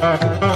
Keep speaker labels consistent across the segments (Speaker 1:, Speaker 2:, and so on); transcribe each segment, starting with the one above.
Speaker 1: Thank you.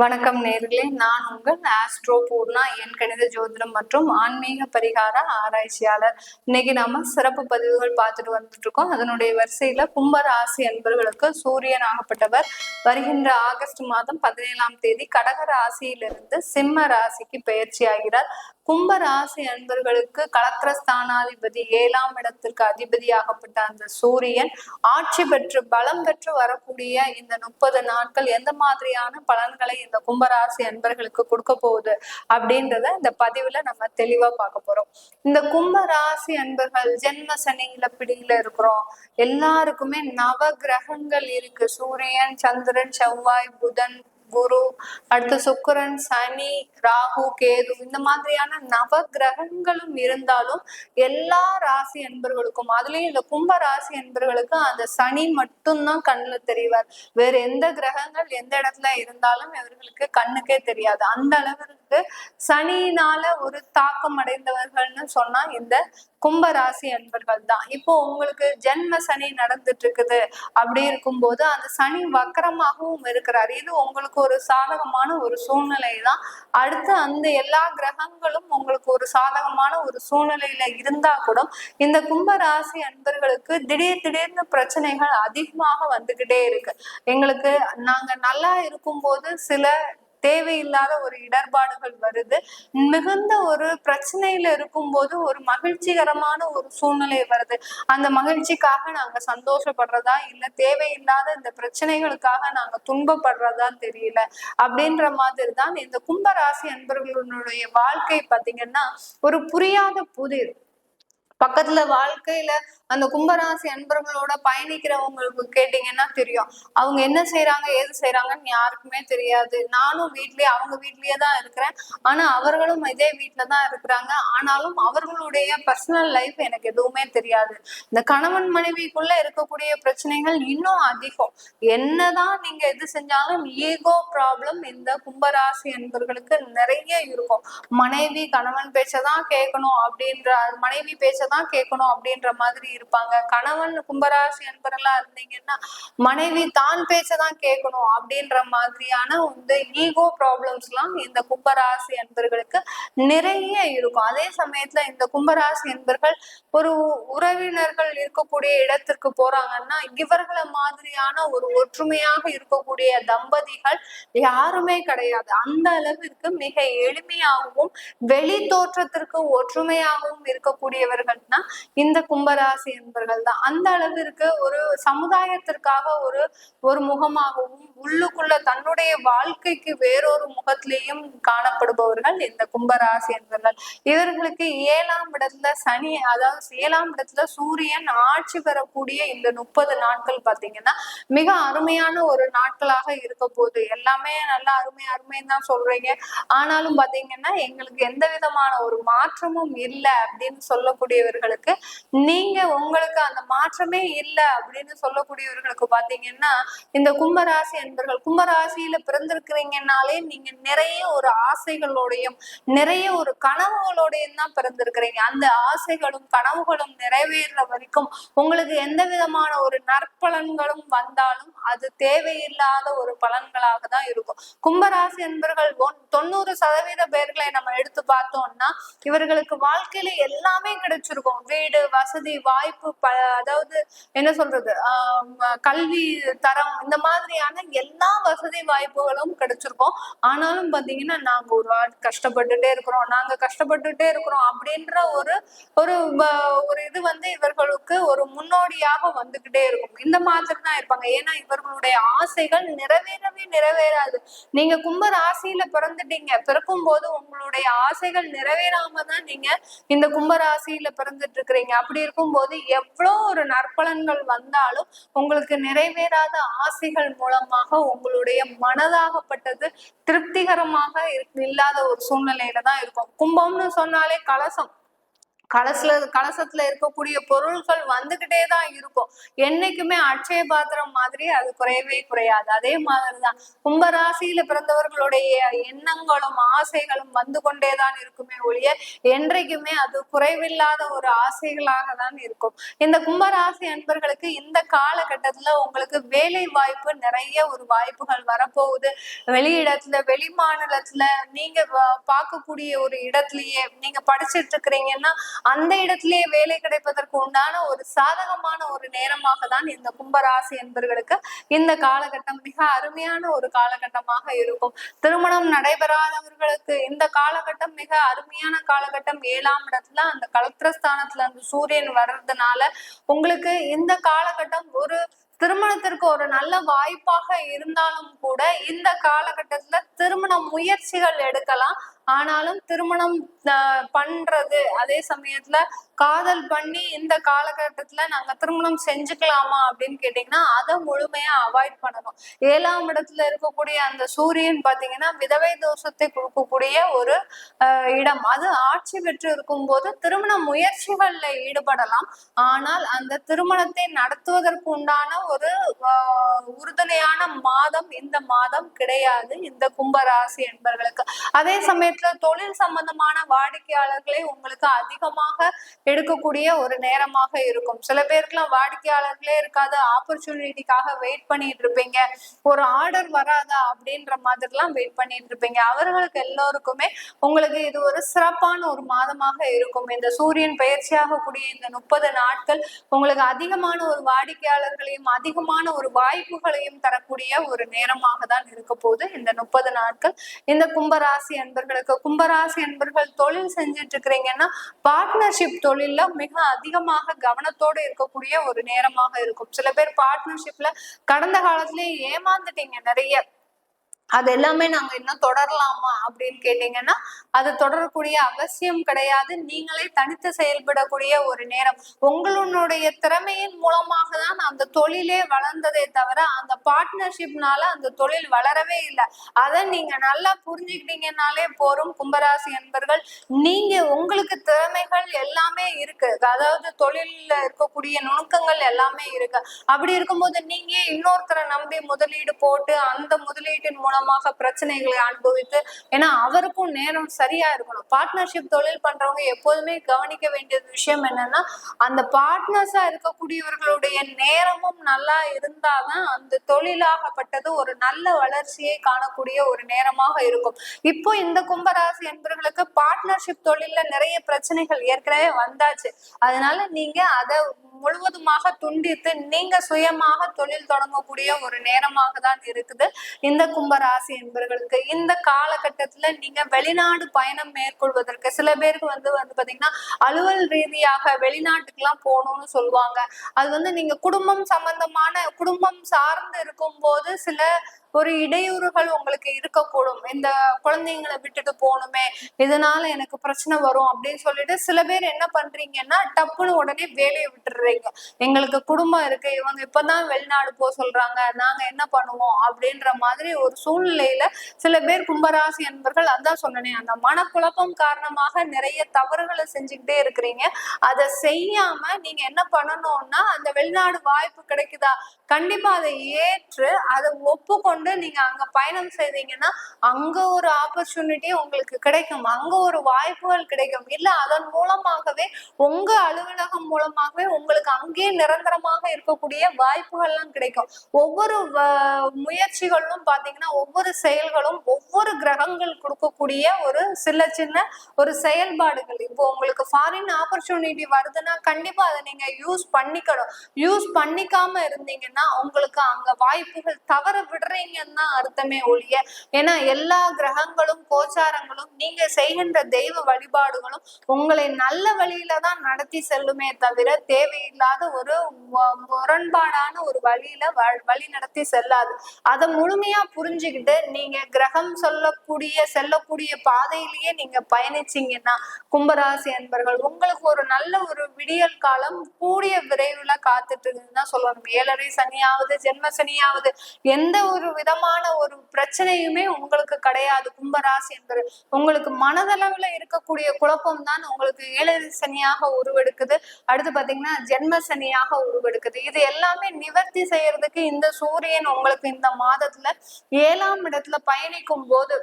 Speaker 1: வணக்கம் நேர்களே. நான் உங்கள் ஆஸ்ட்ரோ பூர்ணா என் கணித ஜோதிடம் மற்றும் ஆன்மீக பரிகார ஆராய்ச்சியாளர். இன்னைக்கு நாம சிறப்பு பதிவுகள் பார்த்துட்டு வந்துட்டு இருக்கோம் அதனுடைய வரிசையில கும்ப ராசி அன்பர்களுக்கு சூரியன் ஆகப்பட்டவர். வருகின்ற ஆகஸ்ட் மாதம் பதினேழாம் தேதி கடக ராசியிலிருந்து சிம்ம ராசிக்கு பயிற்சி ஆகிறார். கும்ப ராசி அன்பர்களுக்கு கலத்திரஸ்தானாதிபதி ஏழாம் இடத்திற்கு அதிபதியாகப்பட்ட அந்த சூரியன் ஆட்சி பெற்று பலம் பெற்று வரக்கூடிய இந்த முப்பது நாட்கள் எந்த மாதிரியான பலன்களை இந்த கும்பராசி அன்பர்களுக்கு கொடுக்க போகுது அப்படின்றத இந்த பதிவுல நம்ம தெளிவா பார்க்க போறோம். இந்த கும்பராசி அன்பர்கள் ஜென்ம சனியில பிடியில இருக்கிறோம். எல்லாருக்குமே நவ கிரகங்கள் இருக்கு. சூரியன் சந்திரன் செவ்வாய் புதன் குரு அடுத்து சுக்கரன் சனி ராகு கேது இந்த மாதிரியான நவ கிரகங்களும் இருந்தாலும் எல்லா ராசி என்பர்களுக்கும் அதுலயும் இந்த கும்ப ராசி அன்பர்களுக்கு அந்த சனி மட்டும்தான் கண்ணுல தெரிவார். வேற எந்த கிரகங்கள் எந்த இடத்துல இருந்தாலும் இவர்களுக்கு கண்ணுக்கே தெரியாது. அந்த அளவிற்கு சனியினால ஒரு தாக்கம் அடைந்தவர்கள்னு சொன்னா இந்த கும்ப ராசி அன்பர்கள் தான். இப்போ உங்களுக்கு ஜென்ம சனி நடந்துட்டு இருக்குது அப்படி இருக்கும்போது அந்த சனி வக்கரமாகவும் இருக்கிறார். இது உங்களுக்கு ஒரு சாதகமான ஒரு சூழ்நிலை தான் அடுத்து அந்த எல்லா கிரகங்களும் உங்களுக்கு ஒரு சாதகமான ஒரு சூழ்நிலையில இருந்தா கூட இந்த கும்ப ராசி அன்பர்களுக்கு திடீர் திடீர்னு பிரச்சனைகள் அதிகமாக வந்துகிட்டே இருக்கு. எங்களுக்கு நாங்க நல்லா இருக்கும்போது சில தேவையில்லாத ஒரு இடர்பாடுகள் வருது. மிகுந்த ஒரு பிரச்சனையில இருக்கும்போது ஒரு மகிழ்ச்சிகரமான ஒரு சூழ்நிலை வருது. அந்த மகிழ்ச்சிக்காக நாங்க சந்தோஷப்படுறதா இல்ல தேவையில்லாத இந்த பிரச்சனைகளுக்காக நாங்க துன்பப்படுறதா தெரியல அப்படின்ற மாதிரி தான் இந்த கும்பராசி அன்பர்களுடைய வாழ்க்கை பாத்தீங்கன்னா ஒரு புரியாத புதிர். பக்கத்துல வாழ்க்கையில அந்த கும்பராசி அன்பர்களோட பயணிக்கிறவங்களுக்கு கேட்டீங்கன்னா தெரியும். அவங்க என்ன செய்யறாங்க ஏது செய்யறாங்கன்னு யாருக்குமே தெரியாது. நானும் வீட்லயே அவங்க வீட்லயே தான் இருக்கிறேன். ஆனா அவர்களும் இதே வீட்டுல தான் இருக்கிறாங்க. ஆனாலும் அவர்களுடைய பர்சனல் லைஃப் எனக்கு எதுவுமே தெரியாது. இந்த கணவன் மனைவிக்குள்ள இருக்கக்கூடிய பிரச்சனைகள் இன்னும் அதிகம். என்னதான் நீங்க எது செஞ்சாலும் ஈகோ ப்ராப்ளம் இந்த கும்பராசி அன்பர்களுக்கு நிறைய இருக்கும். மனைவி கணவன் பேச்சதான் கேட்கணும் அப்படின்ற மனைவி பேச்சதான் கேட்கணும் அப்படின்ற மாதிரி இருப்பாங்க. கணவன் கும்பராசி அன்பர்களா இருந்தீங்கன்னா மனைவி தான் பேச்சதான் கேட்கணும் அப்படின்ற மாதிரியான வந்து ஈகோ ப்ராப்ளம்ஸ் எல்லாம் இந்த கும்பராசி அன்பர்களுக்கு நிறைய இருக்கும். அதே சமயத்துல இந்த கும்பராசி அன்பர்கள் ஒரு உறவினர்கள் இருக்கக்கூடிய இடத்திற்கு போறாங்கன்னா இவர்களை மாதிரியான ஒரு ஒற்றுமையாக இருக்கக்கூடிய தம்பதிகள் யாருமே கிடையாது. அந்த அளவிற்கு மிக எளிமையாகவும் வெளி தோற்றத்திற்கு ஒற்றுமையாகவும் இருக்கக்கூடியவர்கள் அப்படின்னா இந்த கும்பராசி என்பர்கள் தான் அந்த அளவிற்கு ஒரு சமுதாயத்திற்காக ஒரு ஒரு முகமாகவும் உள்ளுக்குள்ள தன்னுடைய வாழ்க்கைக்கு வேறொரு முகத்திலேயும் காணப்படுபவர்கள் இந்த கும்பராசி என்பவர்கள். இவர்களுக்கு ஏழாம் இடத்துல சனி அதாவது ஏழாம் இடத்துல சூரியன் ஆட்சி பெறக்கூடிய இந்த முப்பது நாட்கள் பாத்தீங்கன்னா மிக அருமையான ஒரு நாட்களாக இருக்க போகுது. எல்லாமே நல்லா அருமை அருமைன்னு தான் சொல்றீங்க. ஆனாலும் பாத்தீங்கன்னா எங்களுக்கு எந்த விதமான ஒரு மாற்றமும் இல்லை அப்படின்னு சொல்லக்கூடியவர்களுக்கு நீங்க உங்களுக்கு அந்த மாற்றமே இல்லை அப்படின்னு சொல்லக்கூடியவர்களுக்கு பாத்தீங்கன்னா இந்த கும்பராசி என்பர்கள் கும்பராசியில பிறந்திருக்கிறீங்கனாலே நீங்க நிறைய ஒரு ஆசைகளோடையும் நிறைய ஒரு கனவுகளோடையும் தான் பிறந்திருக்கிறீங்க. அந்த ஆசைகளும் கனவுகளும் நிறைவேற வரைக்கும் உங்களுக்கு எந்த விதமான ஒரு நற்பலன்களும் வந்தாலும் அது தேவையில்லாத ஒரு பலன்களாக தான் இருக்கும். கும்பராசி என்பர்கள் தொண்ணூறு சதவீத பேர்களை நம்ம எடுத்து பார்த்தோம்னா இவர்களுக்கு வாழ்க்கையில எல்லாமே கிடைச்சிருக்கும். வீடு வசதி வாய்ப்பு ப அதாவது என்ன சொல்றது ஆஹ் கல்வி தரம் இந்த மாதிரியான எல்லா வசதி வாய்ப்புகளும் கிடைச்சிருக்கோம். ஆனாலும் பாத்தீங்கன்னா நாங்க ஒரு கஷ்டப்பட்டுட்டே இருக்கிறோம். நாங்க கஷ்டப்பட்டுட்டே இருக்கிறோம் அப்படின்ற ஒரு ஒரு ஒரு இது வந்து இவர்களுக்கு ஒரு முன்னோடியாக வந்துகிட்டே இருக்கும். இந்த மாதிரி தான் இருப்பாங்க. ஏன்னா இவர்களுடைய ஆசைகள் நிறைவேறவே நிறைவேறாது. நீங்க கும்ப ராசியில பிறந்துட்டீங்க. பிறக்கும் போது உங்களுடைய ஆசைகள் நிறைவேறாம தான் நீங்க இந்த கும்ப ராசியில பிறந்துட்டு இருக்கிறீங்க. அப்படி இருக்கும்போது எவ்வளோ ஒரு நற்பலன்கள் வந்தாலும் உங்களுக்கு நிறைவேறாத ஆசைகள் மூலமா காரணமாக உங்களுடைய மனதாகப்பட்டது திருப்திகரமாக இல்லாத ஒரு சூழ்நிலையில தான் இருக்கும் கும்பம்னு சொன்னாலே கலசம். கலசில கலசத்துல இருக்கக்கூடிய பொருள்கள் வந்துகிட்டே தான் இருக்கும். என்னைக்குமே அட்சய பாத்திரம் மாதிரி அது குறையவே குறையாது. அதே மாதிரிதான். கும்பராசியில பிறந்தவர்களுடைய எண்ணங்களும் ஆசைகளும் வந்து கொண்டேதான் இருக்குமே ஒழிய என்றைக்குமே அது குறைவில்லாத ஒரு ஆசைகளாக தான் இருக்கும். இந்த கும்பராசி அன்பர்களுக்கு இந்த காலகட்டத்துல உங்களுக்கு வேலை வாய்ப்பு நிறைய ஒரு வாய்ப்புகள் வரப்போகுது. வெளியிடத்துல வெளி மாநிலத்துல நீங்க பார்க்கக்கூடிய ஒரு இடத்துலயே நீங்க படிச்சிட்டு இருக்கிறீங்கன்னா அந்த இடத்திலேயே வேலை கிடைப்பதற்கு உண்டான ஒரு சாதகமான ஒரு நேரமாக தான் இந்த கும்பராசி என்பர்களுக்கு இந்த காலகட்டம் மிக அருமையான ஒரு காலகட்டமாக இருக்கும். திருமணம் நடைபெறாதவர்களுக்கு இந்த காலகட்டம் மிக அருமையான காலகட்டம். ஏழாம் இடத்துல அந்த கலத்திரஸ்தானத்துல அந்த சூரியன் வர்றதுனால உங்களுக்கு இந்த காலகட்டம் ஒரு திருமணத்திற்கு ஒரு நல்ல வாய்ப்பாக இருந்தாலும் கூட இந்த காலகட்டத்துல திருமண முயற்சிகள் எடுக்கலாம். ஆனாலும் திருமணம் பண்றது அதே சமயத்துல காதல் பண்ணி இந்த காலகட்டத்துல நாங்க திருமணம் செஞ்சுக்கலாமா அப்படின்னு கேட்டீங்கன்னா அதை முழுமையா அவாய்ட் பண்ணணும். ஏழாம் இடத்துல இருக்கக்கூடிய அந்த சூரியன் பாத்தீங்கன்னா விதவை தோஷத்தை கொடுக்கக்கூடிய ஒரு இடம். அது ஆட்சி பெற்று இருக்கும் போது திருமண முயற்சிகள்ல ஈடுபடலாம். ஆனால் அந்த திருமணத்தை நடத்துவதற்கு உண்டான ஒரு உறுதுணையான மாதம் இந்த மாதம் கிடையாது. இந்த கும்பராசி என்பவர்களுக்கு அதே சமயத்துல சமயத்துல தொழில் சம்பந்தமான வாடிக்கையாளர்களை உங்களுக்கு அதிகமாக எடுக்கக்கூடிய ஒரு நேரமாக இருக்கும். சில பேருக்குலாம் வாடிக்கையாளர்களே இருக்காத. ஆப்பர்ச்சுனிட்டிக்காக வெயிட் பண்ணிட்டு இருப்பீங்க. ஒரு ஆர்டர் வராதா அப்படின்ற மாதிரிலாம் வெயிட் பண்ணிட்டு இருப்பீங்க. அவர்களுக்கு எல்லோருக்குமே உங்களுக்கு இது ஒரு சிறப்பான ஒரு மாதமாக இருக்கும். இந்த சூரியன் பயிற்சியாக கூடிய இந்த முப்பது நாட்கள் உங்களுக்கு அதிகமான ஒரு வாடிக்கையாளர்களையும் அதிகமான ஒரு வாய்ப்புகளையும் தரக்கூடிய ஒரு நேரமாக தான் இருக்க போகுது. இந்த முப்பது நாட்கள். இந்த கும்பராசி அன்பர்களுக்கு கும்பராசி என்பர்கள் தொழில் செஞ்சுட்டு இருக்கிறீங்கன்னா பார்ட்னர்ஷிப் தொழில்ல மிக அதிகமாக கவனத்தோடு இருக்கக்கூடிய ஒரு நேரமாக இருக்கும். சில பேர் பார்ட்னர்ஷிப்ல கடந்த காலத்திலேயே ஏமாந்துட்டீங்க நிறைய. அது எல்லாமே நாங்க இன்னும் தொடரலாமா அப்படின்னு கேட்டீங்கன்னா அது தொடரக்கூடிய அவசியம் கிடையாது. நீங்களே தனித்து செயல்படக்கூடிய ஒரு நேரம். உங்களுடைய திறமையின் மூலமாக தான் அந்த தொழிலே வளர்ந்ததே தவிர அந்த பார்ட்னர்ஷிப்னால அந்த தொழில் வளரவே இல்லை. அதை நீங்க நல்லா புரிஞ்சுக்கிட்டீங்கன்னாலே போரும் கும்பராசி என்பர்கள் நீங்க உங்களுக்கு திறமைகள் எல்லாமே இருக்கு. அதாவது தொழில இருக்கக்கூடிய நுணுக்கங்கள் எல்லாமே இருக்கு. அப்படி இருக்கும்போது நீங்க இன்னொருத்தரை நம்பி முதலீடு போட்டு அந்த முதலீட்டின் மூலம் மூலமாக பிரச்சனைகளை அனுபவித்து ஏன்னா அவருக்கும் நேரம் சரியா இருக்கணும். பார்ட்னர்ஷிப் தொழில் பண்றவங்க எப்போதுமே கவனிக்க வேண்டிய விஷயம் என்னன்னா அந்த பார்ட்னர்ஸா இருக்கக்கூடியவர்களுடைய நேரமும் நல்லா இருந்தாதான் அந்த தொழிலாகப்பட்டது ஒரு நல்ல வளர்ச்சியை காணக்கூடிய ஒரு நேரமாக இருக்கும். இப்போ இந்த கும்பராசி என்பவர்களுக்கு பார்ட்னர்ஷிப் தொழில்ல நிறைய பிரச்சனைகள் ஏற்கனவே வந்தாச்சு. அதனால நீங்க அதை முழுவதுமாக துண்டித்து நீங்க சுயமாக தொழில் தொடங்கக்கூடிய ஒரு நேரமாக தான் இருக்குது. இந்த கும்பராசி என்பவர்களுக்கு இந்த காலகட்டத்துல நீங்க வெளிநாடு பயணம் மேற்கொள்வதற்கு சில பேருக்கு வந்து வந்து பாத்தீங்கன்னா அலுவல் ரீதியாக வெளிநாட்டுக்கு எல்லாம் போகணும்னு சொல்லுவாங்க. அது வந்து நீங்க குடும்பம் சம்பந்தமான குடும்பம் சார்ந்து இருக்கும் போது சில ஒரு இடையூறுகள் உங்களுக்கு இருக்கக்கூடும். இந்த குழந்தைங்களை விட்டுட்டு போகணுமே இதனால எனக்கு பிரச்சனை வரும் அப்படின்னு சொல்லிட்டு சில பேர் என்ன பண்றீங்கன்னா டப்புன்னு உடனே வேலையை விட்டுடுறீங்க எங்களுக்கு குடும்பம் இருக்கு. இவங்க இப்பதான் வெளிநாடு போக சொல்றாங்க. நாங்க என்ன பண்ணுவோம்? அப்படின்ற மாதிரி ஒரு சூழ்நிலையில சில பேர் கும்பராசி என்பர்கள் அதான் சொன்னனே அந்த மனக்குழப்பம் காரணமாக நிறைய தவறுகளை செஞ்சுக்கிட்டே இருக்கிறீங்க. அதை செய்யாம நீங்க என்ன பண்ணணும்னா அந்த வெளிநாடு வாய்ப்பு கிடைக்குதா? கண்டிப்பா அதை ஏற்று அதை ஒப்புக்கொண்டு நீங்க அங்க பயணம் செய்தீங்கன்னா அங்க ஒரு ஆப்பர்ச்சுனிட்டி உங்களுக்கு கிடைக்கும். அங்க ஒரு வாய்ப்புகள் கிடைக்கும். இல்ல அதன் மூலமாகவே உங்க அலுவலகம் மூலமாகவே உங்களுக்கு அங்கேயே நிரந்தரமாக இருக்கக்கூடிய வாய்ப்புகள்லாம் கிடைக்கும். ஒவ்வொரு முயற்சிகளும் பாத்தீங்கன்னா ஒவ்வொரு செயல்களும் ஒவ்வொரு கிரகங்கள் கொடுக்கக்கூடிய ஒரு சில சின்ன ஒரு செயல்பாடுகள். இப்போ உங்களுக்கு ஃபாரின் ஆப்பர்ச்சுனிட்டி வருதுன்னா கண்டிப்பா அதை நீங்க யூஸ் பண்ணிக்கணும். யூஸ் பண்ணிக்காம இருந்தீங்கன்னா உங்களுக்கு அங்க வாய்ப்புகள் தவற விடுறீங்கன்னு தான் அர்த்தமே ஒழிய ஏன்னா எல்லா கிரகங்களும் கோச்சாரங்களும் நீங்க செய்கின்ற தெய்வ வழிபாடுகளும் உங்களை நல்ல வழியில தான் நடத்தி செல்லுமே தவிர தேவை இல்லாத ஒரு முரண்பாடான ஒரு வழியில வழி நடத்தி செல்லாது. அதை முழுமையா புரிஞ்சுக்கிட்டு நீங்க கிரகம் சொல்லக்கூடிய செல்லக்கூடிய பாதையிலேயே நீங்க பயணிச்சீங்கன்னா கும்பராசி அன்பர்கள் உங்களுக்கு ஒரு நல்ல ஒரு விடியல் காலம் கூடிய விரைவில் காத்துட்டு இருக்குன்னு தான் சொல்லணும். ஏழரை சனியாவது ஜென்ம சனியாவது எந்த ஒரு விதமான ஒரு பிரச்சனையுமே உங்களுக்கு கிடையாது கும்பராசி என்பது உங்களுக்கு மனதளவுல இருக்கக்கூடிய குழப்பம் தான் உங்களுக்கு ஏழரை சனியாக உருவெடுக்குது. அடுத்து பாத்தீங்கன்னா ஜென்ம சனியாக உருவெடுக்குது. இது எல்லாமே நிவர்த்தி செய்யறதுக்கு இந்த சூரியன் உங்களுக்கு இந்த மாதத்துல ஏழாம் இடத்துல பயணிக்கும் போது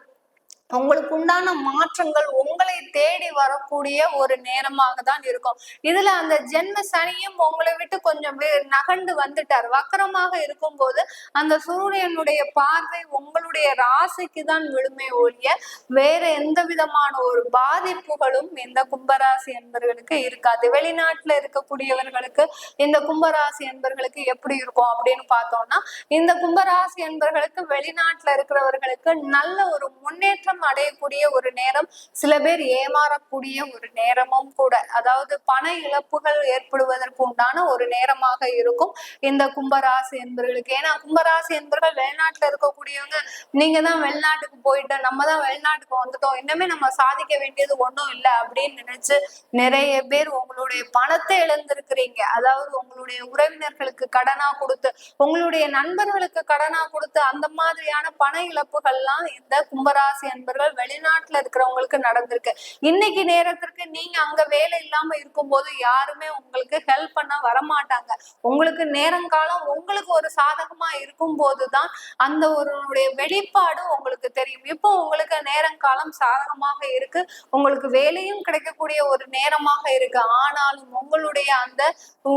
Speaker 1: உங்களுக்கு உண்டான மாற்றங்கள் உங்களை தேடி வரக்கூடிய ஒரு நேரமாக தான் இருக்கும். இதுல அந்த ஜென்ம சனியும் உங்களை விட்டு கொஞ்சம் நகண்டு வந்துட்டார். வக்கரமாக இருக்கும்போது அந்த சூரியனுடைய பார்வை உங்களுடைய ராசிக்கு தான் விழுமே ஒழிய வேற எந்த விதமான ஒரு பாதிப்புகளும் இந்த கும்பராசி என்பவர்களுக்கு இருக்காது. வெளிநாட்டுல இருக்கக்கூடியவர்களுக்கு இந்த கும்பராசி என்பவர்களுக்கு எப்படி இருக்கும் அப்படின்னு பார்த்தோம்னா இந்த கும்பராசி என்பவர்களுக்கு வெளிநாட்டுல இருக்கிறவர்களுக்கு நல்ல ஒரு முன்னேற்றம் அடையக்கூடிய ஒரு நேரம் சில பேர் ஏமாறக்கூடிய ஒரு நேரமும் கூட. அதாவது பண இழப்புகள் ஏற்படுவதற்கு உண்டான ஒரு நேரமாக இருக்கும் இந்த கும்பராசி என்பவர்களுக்கு ஏன்னா கும்பராசி என்பவர்கள் வெளிநாட்டுல இருக்கக்கூடியவங்க நீங்க தான் வெளிநாட்டுக்கு போயிட்டோம் நம்ம தான் வெளிநாட்டுக்கு வந்துட்டோம் இன்னமே நம்ம சாதிக்க வேண்டியது ஒன்றும் இல்லை அப்படின்னு நினைச்சு நிறைய பேர் உங்களுடைய பணத்தை இழந்திருக்கிறீங்க. அதாவது உங்களுடைய உறவினர்களுக்கு கடனா கொடுத்து உங்களுடைய நண்பர்களுக்கு கடனா கொடுத்து அந்த மாதிரியான பண இழப்புகள்லாம் இந்த கும்பராசி நண்பர்கள் வெளிநாட்டுல இருக்கிறவங்களுக்கு நடந்திருக்கு. இன்னைக்கு நேரத்திற்கு நீங்க அங்க வேலை இல்லாம இருக்கும்போது யாருமே உங்களுக்கு ஹெல்ப் பண்ண வரமாட்டாங்க. உங்களுக்கு நேரங்காலம் உங்களுக்கு ஒரு சாதகமா இருக்கும் போதுதான் அந்த ஒரு வெளிப்பாடு உங்களுக்கு தெரியும். இப்போ உங்களுக்கு நேரங்காலம் சாதகமாக இருக்கு. உங்களுக்கு வேலையும் கிடைக்கக்கூடிய ஒரு நேரமாக இருக்கு. ஆனாலும் உங்களுடைய அந்த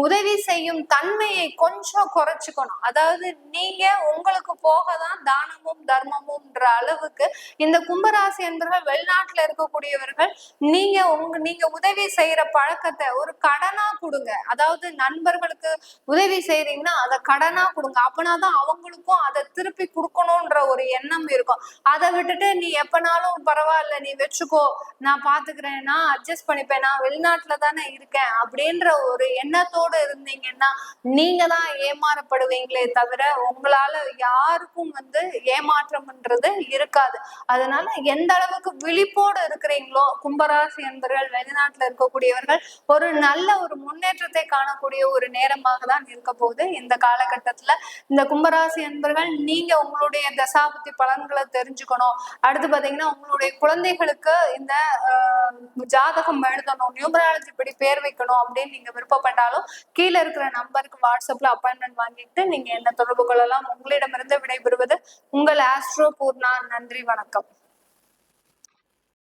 Speaker 1: உதவி செய்யும் தன்மையை கொஞ்சம் குறைச்சுக்கணும். அதாவது நீங்க உங்களுக்கு போக தான் தானமும் தர்மமும்ன்ற அளவுக்கு இந்த கும்பராசி என்பவர்கள் வெளிநாட்டுல இருக்கக்கூடியவர்கள் நீங்க உங்க நீங்க உதவி செய்யற பழக்கத்தை ஒரு கடனா கொடுங்க. அதாவது நண்பர்களுக்கு உதவி செய்யறீங்கன்னா அதை கடனா கொடுங்க. அப்பனாதான் அவங்களுக்கும் அதை திருப்பி கொடுக்கணும்ன்ற ஒரு எண்ணம் இருக்கும். அதை விட்டுட்டு நீ எப்பனாலும் பரவாயில்ல நீ வச்சுக்கோ. நான் பாத்துக்கிறேன் நான் அட்ஜஸ்ட் பண்ணிப்பேன். நான் வெளிநாட்டுல தானே இருக்கேன் அப்படின்ற ஒரு எண்ணத்தோடு இருந்தீங்கன்னா நீங்க தான் ஏமாறப்படுவீங்களே தவிர உங்களால யாருக்கும் வந்து ஏமாற்றம்ன்றது இருக்காது. அதனால அதனால எந்த அளவுக்கு விழிப்போடு இருக்கிறீங்களோ கும்பராசி என்பர்கள் வெளிநாட்டுல இருக்கக்கூடியவர்கள் ஒரு நல்ல ஒரு முன்னேற்றத்தை காணக்கூடிய ஒரு நேரமாக தான் இருக்க போகுது. இந்த காலகட்டத்துல இந்த கும்பராசி என்பர்கள் நீங்க உங்களுடைய தசாபுத்தி பலன்களை தெரிஞ்சுக்கணும். அடுத்து பாத்தீங்கன்னா உங்களுடைய குழந்தைகளுக்கு இந்த ஜாதகம் எழுதணும் நியூமராலஜி படி பேர் வைக்கணும் அப்படின்னு நீங்க விருப்பப்பட்டாலும் கீழே இருக்கிற நம்பருக்கு வாட்ஸ்அப்ல அப்பாயின்மெண்ட் வாங்கிட்டு நீங்க என்ன தொடர்பு கொள்ளலாம் உங்களிடமிருந்து விடைபெறுவது உங்கள் ஆஸ்ட்ரோ பூர்ணா. நன்றி வணக்கம்.